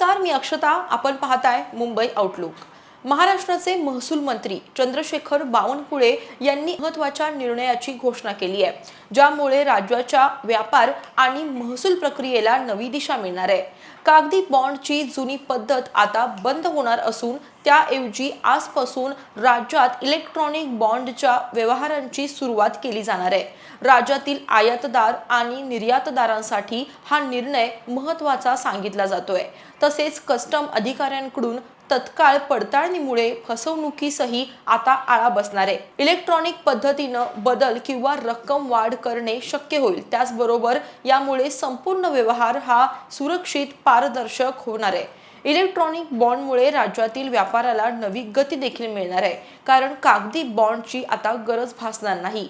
नमस्कार मी अक्षता. आपण पाहताय मुंबई आउटलुक महाराष्ट्राचे महसूल मंत्री चंद्रशेखर बावनकुळे यांनी महत्त्वाच्या निर्णयाची घोषणा केली आहे ज्यामुळे राज्याच्या व्यापार आणि महसूल प्रक्रियेला नवी दिशा मिळणार आहे. कागदी बॉन्डची जुनी पद्धत आता बंद होणार असून त्याऐवजी आजपासून राज्यात इलेक्ट्रॉनिक बॉन्डच्या व्यवहारांची सुरुवात केली जाणार आहे. राज्यातील आयातदार आणि निर्यातदारांसाठी हा निर्णय महत्त्वाचा सांगितला जातोय. तसेच कस्टम अधिकाऱ्यांकडून तत्काळ पडताळणीमुळे फसवणुकीसही आता आळा बसणार आहे. इलेक्ट्रॉनिक पद्धतीनं बदल किंवा रक्कम वाढ करणे शक्य होईल. त्याचबरोबर यामुळे संपूर्ण व्यवहार हा सुरक्षित पारदर्शक होणार आहे. इलेक्ट्रॉनिक बॉन्डमुळे राज्यातील व्यापाराला नवी गती देखील मिळणार आहे. कारण कागदी बॉन्डची आता गरज भासणार नाही.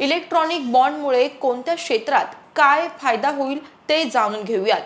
इलेक्ट्रॉनिक बॉन्डमुळे कोणत्या क्षेत्रात काय फायदा होईल ते जाणून घेऊयात.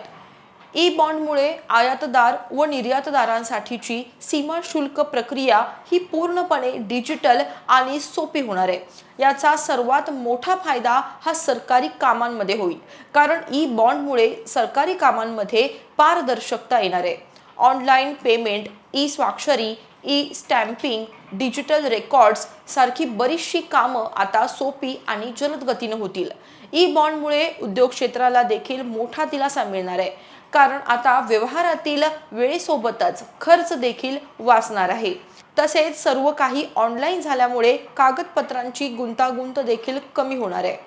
ई बॉन्डमुळे आयातदार व निर्यातदारांसाठीची सीमा शुल्क प्रक्रिया ही पूर्णपणे डिजिटल आणि सोपी होणार आहे. याचा सर्वात मोठा फायदा हा सरकारी कामांमध्ये होईल. कारण ई बॉन्डमुळे सरकारी कामांमध्ये पारदर्शकता येणार आहे. ऑनलाईन पेमेंट ई स्वाक्षरी ई स्टॅम्पिंग डिजिटल रेकॉर्ड्स सारखी बरीचशी कामं आता सोपी आणि जलद गतीनं होतील. ई बॉन्डमुळे उद्योग क्षेत्राला देखील मोठा दिलासा मिळणार आहे. कारण आता व्यवहारातील वेळेसोबतच खर्च देखील वाचणार आहे. तसेच सर्व काही ऑनलाईन झाल्यामुळे कागदपत्रांची गुंतागुंत देखील कमी होणार आहे.